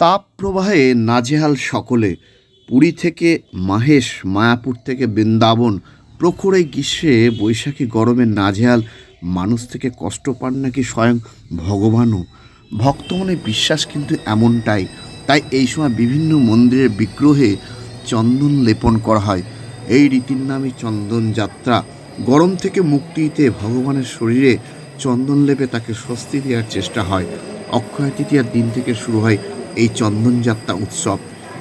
তাপ প্রবাহে নাজেহাল সকলে, পুরী থেকে মাহেশ, মায়াপুর থেকে বৃন্দাবন, প্রখরে গ্রীষ্মে বৈশাখী গরমে নাজেহাল, মানুষ থেকে কষ্ট পান নাকি স্বয়ং ভগবানও? ভক্ত মনে বিশ্বাস কিন্তু এমনটাই, তাই এই সময় বিভিন্ন মন্দিরের বিগ্রহে চন্দন লেপন করা হয়। এই রীতির নামই চন্দন যাত্রা, গরম থেকে মুক্তিতে ভগবানের শরীরে চন্দন লেপে তাকে স্বস্তি দেওয়ার চেষ্টা হয়। অক্ষয় তৃতীয়ার দিন থেকে শুরু হয় এই চন্দন যাত্রা উৎসব।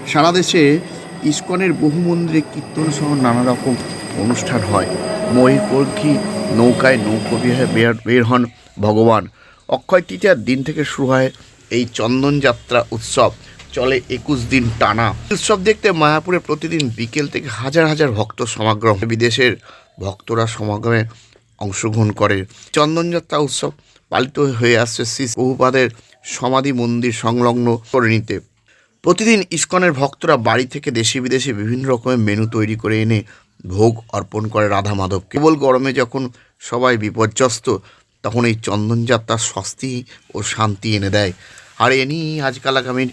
সারা দেশে ইস্কনের বহু মন্দিরে কীর্তন সহ নানা রকম অনুষ্ঠান হয়। ময়ূরপঙ্খী নৌকায় নৌকো বিহারে বের হন ভগবান। অক্ষয় তৃতীয়ার দিন থেকে শুরু হয় এই চন্দন যাত্রা উৎসব। চলে একুশ দিন টানা। উৎসব দেখতে মায়াপুরে প্রতিদিন বিকেল থেকে হাজার হাজার ভক্ত সমাগম বিদেশের ভক্তরা সমাগমে অংশগ্রহণ করে। চন্দনযাত্রা উৎসব পালিত হয়ে আসছে শ্রী বহুপাদের সমাধি মন্দির সংলগ্ন করে নিতে। প্রতিদিন ইস্কনের ভক্তরা বাড়ি থেকে দেশে বিদেশে বিভিন্ন রকমের মেনু তৈরি করে এনে ভোগ অর্পণ করে রাধা মাধব কেবল গরমে যখন সবাই বিপর্যস্ত, তখন এই চন্দনযাত্রা স্বস্তি ও শান্তি এনে দেয়। আর এ নিয়েই আজকাল আগামীর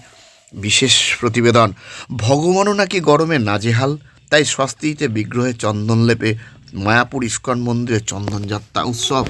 বিশেষ প্রতিবেদন। ভগবানও নাকি গরমে নাজেহাল, তাই স্বস্তিতে বিগ্রহে চন্দন লেপে মায়াপুর ইস্কন মন্দিরে চন্দনযাত্রা উৎসব।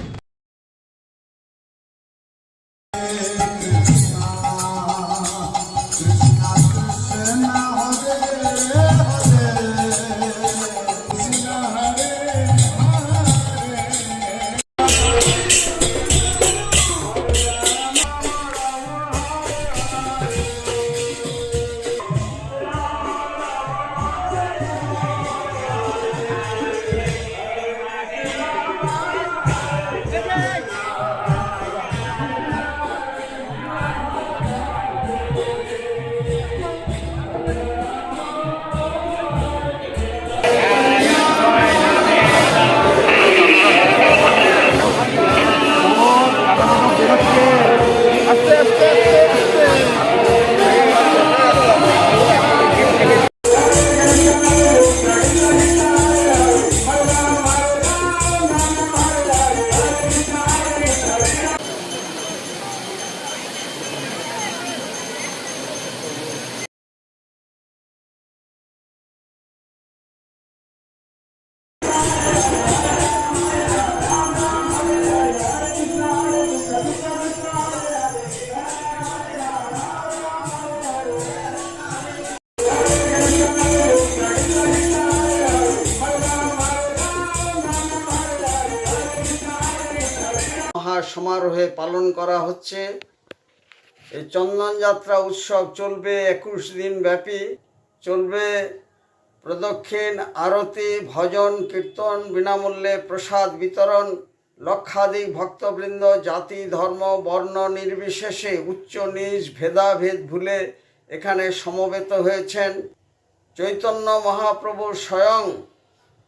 মহা সমারোহে পালন করা হচ্ছে। এই চন্দন যাত্রা উৎসব চলবে, একুশ দিন ব্যাপী চলবে। প্রদক্ষিণ, আরতি, ভজন, কীর্তন, বিনামূল্যে প্রসাদ বিতরণ, লক্ষাধিক ভক্তবৃন্দ, জাতি, ধর্ম, বর্ণ নির্বিশেষে উচ্চ নিচ ভেদাভেদ ভুলে এখানে সমবেত হয়েছেন। চৈতন্য মহাপ্রভু স্বয়ং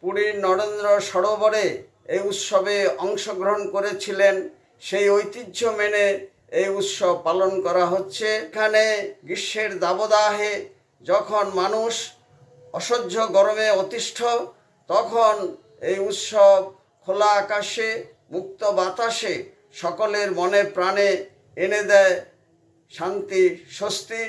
পুরীর নরেন্দ্র সরোবরে এই উৎসবে অংশগ্রহণ করেছিলেন। সেই ঐতিহ্য মেনে এই উৎসব পালন করা হচ্ছে। এখানে গ্রীষ্মের দাবদাহে যখন মানুষ অসহ্য গরমে অতিষ্ঠ, তখন এই উৎসব খোলা আকাশে, মুক্ত বাতাসে সকলের মনে প্রাণে এনে দেয় শান্তি, স্বস্তি।